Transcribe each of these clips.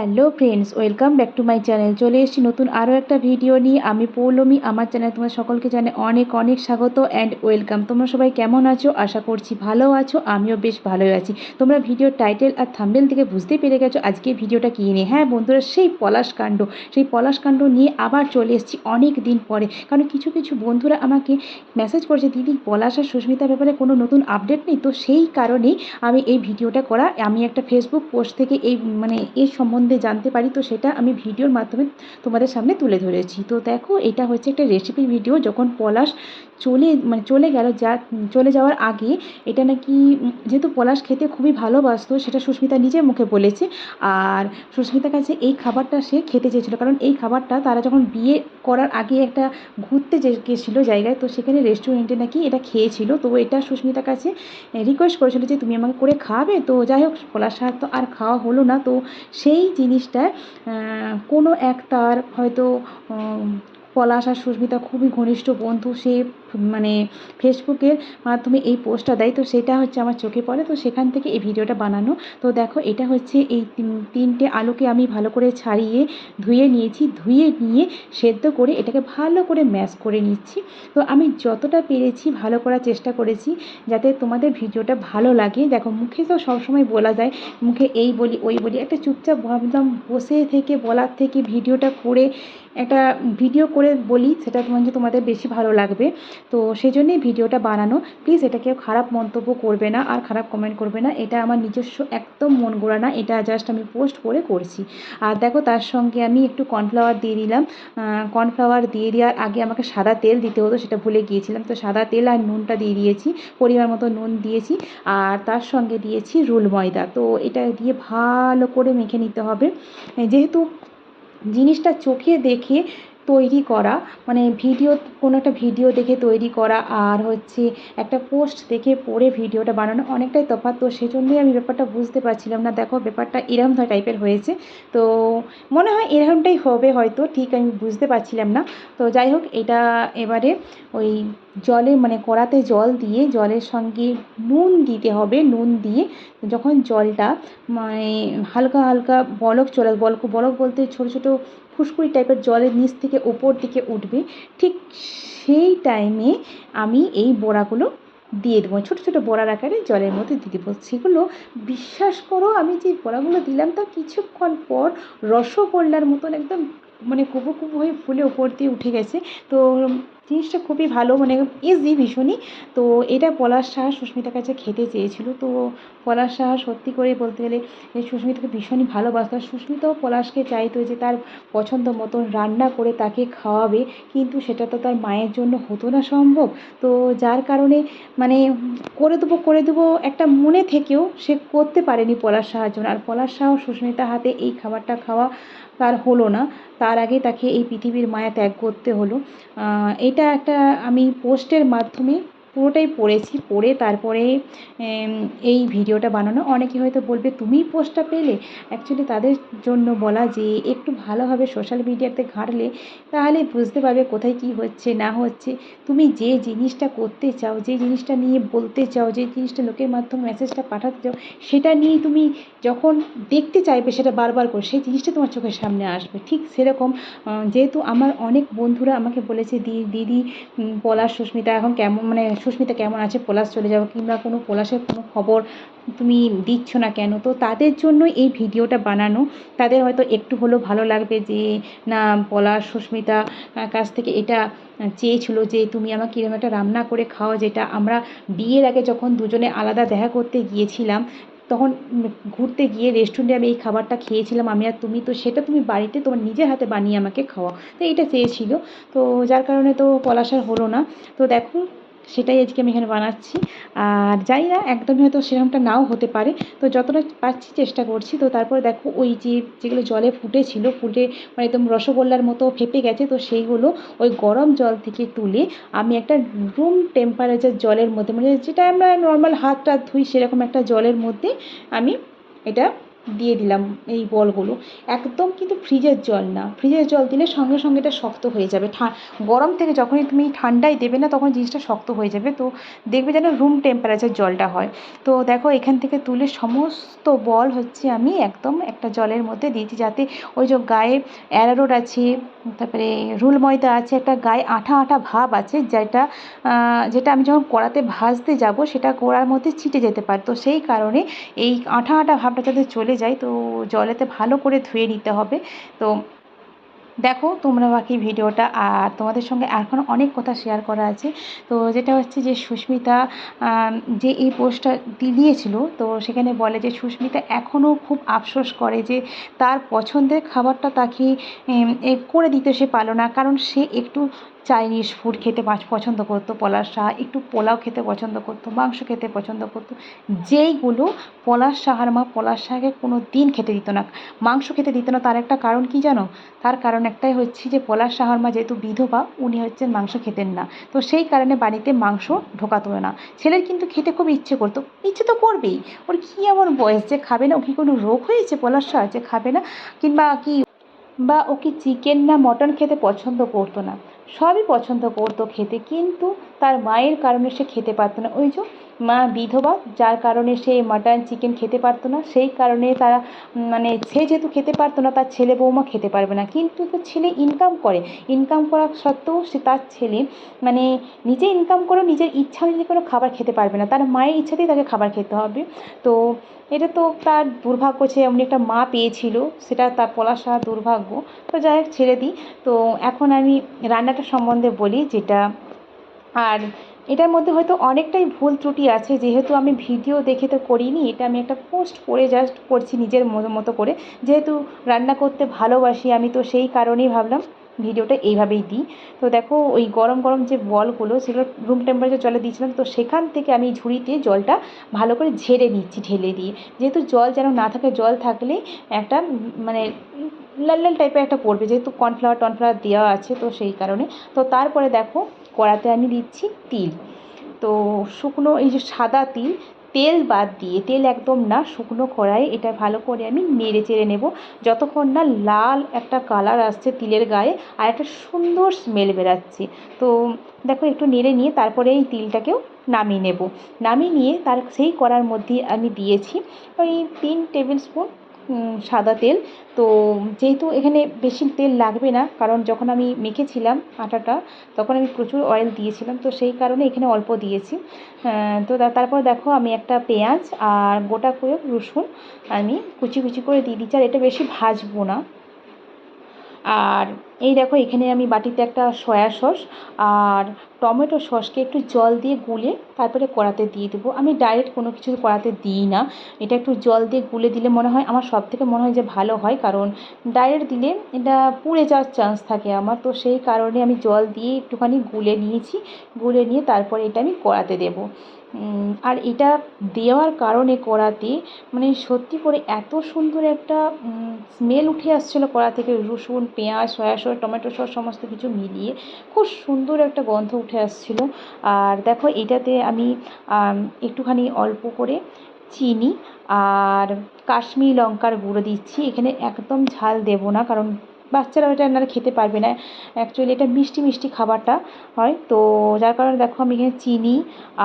Hello friends, welcome back to my channel. চলে এসেছি নতুন আরও একটা ভিডিও নিয়ে। আমি পৌলমি, আমার চ্যানেল তোমার সকলকে জানে অনেক অনেক স্বাগত অ্যান্ড ওয়েলকাম। তোমরা সবাই কেমন আছো? আশা করছি ভালো আছো, আমিও বেশ ভালোই আছি। তোমরা ভিডিওর টাইটেল আর থাম্বেল থেকে বুঝতে পেরে গেছো আজকে ভিডিওটা কী নিয়ে। হ্যাঁ বন্ধুরা, সেই পলাশ কাণ্ড। সেই পলাশ কাণ্ড নিয়ে আবার চলে এসেছি অনেক দিন পরে। কারণ কিছু কিছু বন্ধুরা আমাকে মেসেজ করেছে, দিদি, পলাশ আর সুস্মিতার ব্যাপারে কোনো নতুন আপডেট নেই? তো সেই কারণেই আমি এই ভিডিওটা করা। আমি একটা ফেসবুক পোস্ট থেকে এই মানে এই সম্বন্ধে জানতে পারি, তো সেটা আমি ভিডিওর মাধ্যমে তোমাদের সামনে তুলে ধরেছি। তো দেখো, এটা হচ্ছে একটা রেসিপির ভিডিও যখন পলাশ চলে মানে চলে গেল, যা, চলে যাওয়ার আগে এটা নাকি, যেহেতু পলাশ খেতে খুবই ভালোবাসতো, সেটা সুস্মিতা নিজের মুখে বলেছে। আর সুস্মিতার কাছে এই খাবারটা সে খেতে চেয়েছিলো, কারণ এই খাবারটা তারা যখন বিয়ে করার আগে একটা ঘুরতে গেছিল জায়গায়, তো সেখানে রেস্টুরেন্টে নাকি এটা খেয়েছিল। তো এটা সুস্মিতার কাছে রিকোয়েস্ট করেছিল যে, তুমি আমাকে করে খাওয়াবে? তো যাই হোক, পলাশ শাক তো আর খাওয়া হলো না। তো সেই জিনিসটা কোনো এক তার হয়তো পলাশ আর সুস্মিতা খুবই ঘনিষ্ঠ বন্ধু, সে মানে ফেসবুকের মাধ্যমে এই পোস্টটা দেয়। তো সেটা হচ্ছে আমার চোখে পড়ে। তো সেখান থেকে এই ভিডিওটা বানানো। তো দেখো, এটা হচ্ছে এই তিনটে আলুকে আমি ভালো করে ছাড়িয়ে ধুয়ে নিয়েছি। ধুয়ে নিয়ে সেদ্ধ করে এটাকে ভালো করে ম্যাশ করে নিচ্ছি। তো আমি যতটা পেরেছি ভালো করার চেষ্টা করেছি যাতে তোমাদের ভিডিওটা ভালো লাগে। দেখো, মুখে তো সবসময় বলা যায়, মুখে এই বলি, ওই বলি। একটা চুপচাপ ভাবলাম, বসে থেকে, বলার থেকে ভিডিওটা করে, একটা ভিডিও করে বলি, সেটা তোমার তোমাদের বেশি ভালো লাগবে। তো সেই জন্যই ভিডিওটা বানানো। প্লিজ এটা কেউ খারাপ মন্তব্য করবে না আর খারাপ কমেন্ট করবে না। এটা আমার নিজস্ব একদম মন গোড়া না। এটা জাস্ট আমি পোস্ট করে করছি। আর দেখো তার সঙ্গে আমি একটু কর্নফ্লাওয়ার দিয়ে দিলাম। কর্নফ্লাওয়ার দিয়ে দেওয়ার আগে আমাকে সাদা তেল দিতে হতো, সেটা ভুলে গিয়েছিলাম। তো সাদা তেল আর নুনটা দিয়ে দিয়েছি। পরিমাণ মতো নুন দিয়েছি। আর তার সঙ্গে দিয়েছি রুল ময়দা। তো এটা দিয়ে ভালো করে মেখে নিতে হবে। যেহেতু জিনিসটা চোখে দেখে তৈরি করা মানে ভিডিও, কোনো একটা ভিডিও দেখে তৈরি করা আর হচ্ছে একটা পোস্ট দেখে পড়ে ভিডিওটা বানানো অনেকটাই তফাৎ। তো সেই জন্যই আমি ব্যাপারটা বুঝতে পারছিলাম না। দেখো ব্যাপারটা এরম টাইপের হয়েছে। তো মনে হয় এরকমটাই হবে হয়তো, ঠিক আমি বুঝতে পারছিলাম না। তো যাই হোক, এটা এবারে ওই জলে মানে কড়াতে জল দিয়ে জলের সঙ্গে নুন দিতে হবে। নুন দিয়ে যখন জলটা মানে হালকা হালকা বলক চলে, বলক বলক বলতে ছোটো ছোটো ফুসকুড়ি টাইপের জলের নিচ থেকে ওপর দিকে উঠবে, ঠিক সেই টাইমে আমি এই বড়াগুলো দিয়ে দেবো। ছোটো ছোটো বড়ার আকারে জলের মধ্যে দিয়ে দেবো। সেগুলো বিশ্বাস করো, আমি যে বড়াগুলো দিলাম তা কিছুক্ষণ পর রসগোল্লার মতন একদম মানে কুবো কুবো হয়ে ফুলে উপর দিয়ে উঠে গেছে। তো জিনিসটা খুবই ভালো মানে ইজি ভীষণই। তো এটা পলাশ সাহা সুস্মিতার কাছে খেতে চেয়েছিল। তো পলাশ সাহা সত্যি করে বলতে গেলে সুস্মিতাকে ভীষণই ভালোবাসত। সুস্মিতাও পলাশকে চাইতো যে তার পছন্দ মতন রান্না করে তাকে খাওয়াবে, কিন্তু সেটা তো তার মায়ের জন্য হতো না সম্ভব। তো যার কারণে মানে করে দেবো করে দেবো একটা মনে থেকেও সে করতে পারেনি পলাশ সাহার জন্য। আর পলাশ সাহা সুস্মিতা হাতে এই খাবারটা খাওয়া তার হলো না। তার আগে তাকে এই পৃথিবীর মায়া ত্যাগ করতে হলো। এটা একটা আমি পোস্টের মাধ্যমে পুরোটাই পড়েছি, পড়ে তারপরে এই ভিডিওটা বানানো। অনেকে হয়তো বলবে, তুমিই পোস্টটা পেলে? অ্যাকচুয়ালি তাদের জন্য বলা যে, একটু ভালোভাবে সোশ্যাল মিডিয়াতে ঘাঁটলে, তাহলে বুঝতে পারবে কোথায় কী হচ্ছে, না হচ্ছে। তুমি যে জিনিসটা করতে চাও, যে জিনিসটা নিয়ে বলতে চাও, যে জিনিসটা লোকের মাধ্যমে মেসেজটা পাঠাতে চাও, সেটা নিয়ে তুমি যখন দেখতে চাইবে, সেটা বারবার করে, সেই জিনিসটা তোমার চোখের সামনে আসবে। ঠিক সেরকম যেহেতু আমার অনেক বন্ধুরা আমাকে বলেছে দিদি পলাশ, সুস্মিতা, এখন কেমন মানে সুস্মিতা কেমন আছে? পলাশ চলে যাব কিংবা কোনো পলাশের কোনো খবর তুমি দিচ্ছ না কেন? তো তাদের জন্য এই ভিডিওটা বানানো। তাদের হয়তো একটু হলেও ভালো লাগবে যে, না, পলাশ, সুস্মিতা কাছ থেকে এটা চেয়েছিল যে, তুমি আমাকে এরকম একটা রান্না করে খাও যেটা আমরা বিয়ের আগে যখন দুজনে আলাদা দেখা করতে গিয়েছিলাম, তখন ঘুরতে গিয়ে রেস্টুরেন্টে আমি এই খাবারটা খেয়েছিলাম, আমি আর তুমি, তো সেটা তুমি বাড়িতে তোমার নিজের হাতে বানিয়ে আমাকে খাওয়াও। তো এটা চেয়েছিল। তো যার কারণে তো পলাশ আর হলো না। তো দেখো সেটাই আজকে আমি এখানে বানাচ্ছি। আর যাই না, একদমই হয়তো সেরকমটা নাও হতে পারে। তো যতটা পারছি চেষ্টা করছি। তো তারপরে দেখো, ওই যে যেগুলো জলে ফুটেছিল, ফুটে মানে একদম রসগোল্লার মতো ফেপে গেছে, তো সেইগুলো ওই গরম জল থেকে তুলে আমি একটা রুম টেম্পারেচার জলের মধ্যে মানে যেটা আমরা নর্মাল হাত টাত ধুই, সেরকম একটা জলের মধ্যে আমি এটা দিয়ে দিলাম এই বলগুলো। একদম কিন্তু ফ্রিজের জল না। ফ্রিজের জল দিলে সঙ্গে সঙ্গে এটা শক্ত হয়ে যাবে। গরম থেকে যখনই তুমি ঠান্ডায় দেবে না তখন জিনিসটা শক্ত হয়ে যাবে। তো দেখবে যেন রুম টেম্পারেচার জলটা হয়। তো দেখো এখান থেকে তুলে সমস্ত বল হচ্ছে আমি একদম একটা জলের মধ্যে দিয়েছি যাতে ওই যে গায়ে অ্যারারোট আছে, তারপরে রুল ময়দা আছে, একটা গায়ে আঠা আঠা ভাব আছে যেটা যেটা আমি যখন কড়াতে ভাজতে যাব সেটা কড়ার মধ্যে ছিটে যেতে পারে। তো সেই কারণে এই আঠা আঠা ভাবটা যাতে চলে যায়, তো জলেতে ভালো করে ধুয়ে নিতে হবে। তো দেখো তোমরা বাকি ভিডিওটা আর তোমাদের সঙ্গে এখন অনেক কথা শেয়ার করা আছে। তো যেটা হচ্ছে যে সুস্মিতা যে এই পোস্টটা দিয়েছিল, তো সেখানে বলে যে সুস্মিতা এখনও খুব আফসোস করে যে তার পছন্দের খাবারটা তাকে করে দিতে সে পারল না। কারণ সে একটু চাইনিজ ফুড খেতে পছন্দ করতো পলাশ সাহা একটু পোলাও খেতে পছন্দ করতো, মাংস খেতে পছন্দ করতো। যেইগুলো পলাশ সাহার মা পলাশ সাহাকে কোনো দিন খেতে দিত না। মাংস খেতে দিত না, তার একটা কারণ কি জানো? তার কারণ একটাই হচ্ছে যে পলাশ সাহার মা যেহেতু বিধবা, উনি হচ্ছেন মাংস খেতেন না। তো সেই কারণে বাড়িতে মাংস ঢোকাতো না। ছেলের কিন্তু খেতে খুব ইচ্ছে করতো। ইচ্ছে তো করবেই। ওর কী এমন বয়স যে খাবে না? ও কি কোনো রোগ হয়েছে পলাশ সাহা যে খাবে না? কিংবা কি, বা ও কি চিকেন না মটন খেতে পছন্দ করতো না? সবই পছন্দ করতো খেতে কিন্তু তার মায়ের কারণে সে খেতে পারতো না। ওই যে মা বিধবা, যার কারণে সে মাটন চিকেন খেতে পারতো না, সেই কারণে তারা মানে সে যেহেতু খেতে পারতো না, তার ছেলে বৌমা খেতে পারবে না। কিন্তু তো ছেলে ইনকাম করে। ইনকাম করা সত্ত্বেও সে তার ছেলে মানে নিজে ইনকাম করে, নিজের ইচ্ছা অনুযায়ী কোনো খাবার খেতে পারবে না। তার মায়ের ইচ্ছাতেই তাকে খাবার খেতে হবে। তো এটা তো তার দুর্ভাগ্য সে এমনি একটা মা পেয়েছিল, সেটা তার পলাশা দুর্ভাগ্য। তো যাই হোক, ছেড়ে দিই। তো এখন আমি রান্নাটা সম্বন্ধে বলি, যেটা আর এটার মধ্যে হয়তো অনেকটাই ভুল ত্রুটি আছে, যেহেতু আমি ভিডিও দেখে তো করিনি, এটা আমি একটা পোস্ট করে জাস্ট করছি নিজের মতো করে। যেহেতু রান্না করতে ভালোবাসি, আমি তো সেই কারণেই ভাবলাম ভিডিওটা এইভাবেই দিই। তো দেখো, ওই গরম গরম যে বলগুলো, সেগুলো রুম টেম্পারেচার জলে দিয়েছিলাম, তো সেখান থেকে আমি ঝুড়িতে জলটা ভালো করে ঝেড়ে নিচ্ছি, ঢেলে দিয়ে। যেহেতু জল যেন না থাকে, জল থাকলে একটা মানে লাল লাল টাইপের একটা পড়বে, যেহেতু কর্নফ্লাওয়ার টর্নফ্লাওয়ার দেওয়া আছে তো সেই কারণে। তো তারপরে দেখো কড়াতে আমি দিচ্ছি তিল। তো শুকনো এই যে সাদা তিল, তেল বাদ দিয়ে, তেল একদম না, শুকনো কড়াই এটা ভালো করে আমি নেড়ে চেড়ে নেব। যতক্ষণ না লাল একটা কালার আসছে তিলের গায়ে আর একটা সুন্দর স্মেল বেরাচ্ছে। তো দেখো একটু নেড়ে নিয়ে তারপরে এই তিলটাকেও নামিয়ে নেব। নামিয়ে নিয়ে তার সেই কড়ার মধ্যে আমি দিয়েছি ওই তিন টেবিল স্পুন সাদা তেল। তো যেহেতু এখানে বেশি তেল লাগবে না, কারণ যখন আমি মেখেছিলাম আটাটা, তখন আমি প্রচুর অয়েল দিয়েছিলাম, তো সেই কারণে এখানে অল্প দিয়েছি। তো, তারপর দেখো আমি একটা পেঁয়াজ আর গোটা করে রসুন আমি কুচি কুচি করে দিয়ে দিচ্ছি, আর এটা বেশি ভাজবো না। আর এই দেখো, এখানে আমি বাটিতে একটা সয়া সস আর টমেটো সসকে একটু জল দিয়ে গুলে তারপরে কড়াতে দিয়ে দেবো। আমি ডাইরেক্ট কোনো কিছু কড়াতে দিই না। এটা একটু জল দিয়ে গুলে দিলে মনে হয় আমার সব থেকে মনে হয় যে ভালো হয়, কারণ ডাইরেক্ট দিলে এটা পুড়ে যাওয়ার চান্স থাকে আমার। তো সেই কারণে আমি জল দিয়ে একটুখানি গুলে নিয়েছি, গুলে নিয়ে তারপরে এটা আমি কড়াতে দেবো। আর এটা দেওয়ার কারণে কড়াতে মানে সত্যি করে এত সুন্দর একটা স্মেল উঠে আসছিল কড়া থেকে, রসুন, পেঁয়াজ, সয়া সস টমেটো সস সমস্ত কিছু মিলিয়ে খুব সুন্দর একটা গন্ধ উঠে আসছিল। আর দেখো, এটাতে আমি একটুখানি অল্প করে চিনি আর কাশ্মীরি লঙ্কার গুঁড়ো দিচ্ছি। এখানে একদম ঝাল দেবো না, কারণ বাচ্চারা ওটা রান্নাটা খেতে পারবে না। অ্যাকচুয়ালি এটা মিষ্টি মিষ্টি খাবারটা হয়। তো যার কারণে দেখো, আমি এখানে চিনি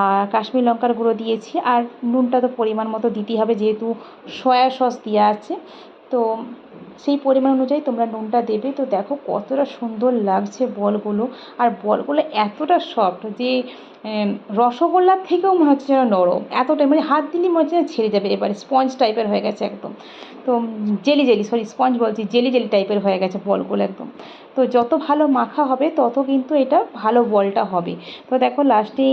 আর কাশ্মীর লঙ্কার গুঁড়ো দিয়েছি। আর নুনটা তো পরিমাণ মতো দিতেই হবে, যেহেতু সয়া সস দেওয়া আছে। তো সেই পরিমাণ অনুযায়ী তোমরা নুনটা দেবে। তো দেখো কতটা সুন্দর লাগছে বলগুলো। আর বলগুলো এতটা সফট যে রসগোল্লার থেকেও মনে হচ্ছে যেন নরম। এতটাই মানে হাত দিলেই মনে হচ্ছে যেন ছেড়ে যাবে। এবারে স্পঞ্জ টাইপের হয়ে গেছে একদম। তো জেলি জেলি সরি স্পঞ্জ বলছি জেলি জেলি টাইপের হয়ে গেছে বলগুলো একদম। তো যত ভালো মাখা হবে, তত কিন্তু এটা ভালো বলটা হবে। তো দেখো লাস্টে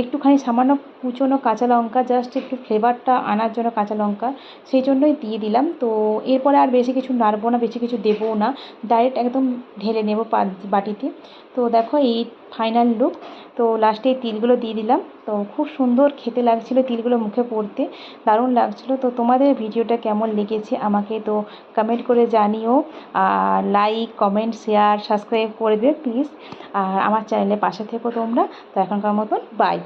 একটুখানি সামান্য কুচোনো কাঁচা লঙ্কা জাস্ট একটু ফ্লেভারটা আনার জন্য কাঁচা লঙ্কা, সেই জন্যই দিয়ে দিলাম। তো এরপরে আর বেশি কিছু নাড়বো না, বেশি কিছু দেবও না। ডাইরেক্ট একদম ঢেলে নেব বাটিতে। তো দেখো, এই ফাইনাল লুক। তো লাস্টে এই তিলগুলো দিয়ে দিলাম। তো খুব সুন্দর খেতে লাগছিল তিলগুলো মুখে পড়তে। দারুণ লাগছিল। তো তোমাদের ভিডিওটা কেমন লেগেছে আমাকে তো কমেন্ট করে জানিও। আর লাইক কমেন্ট শেয়ার সাবস্ক্রাইব করে দেবে প্লিজ আর আমার চ্যানেলের পাশে থেকো তোমরা। তো এখনকার মতন বাই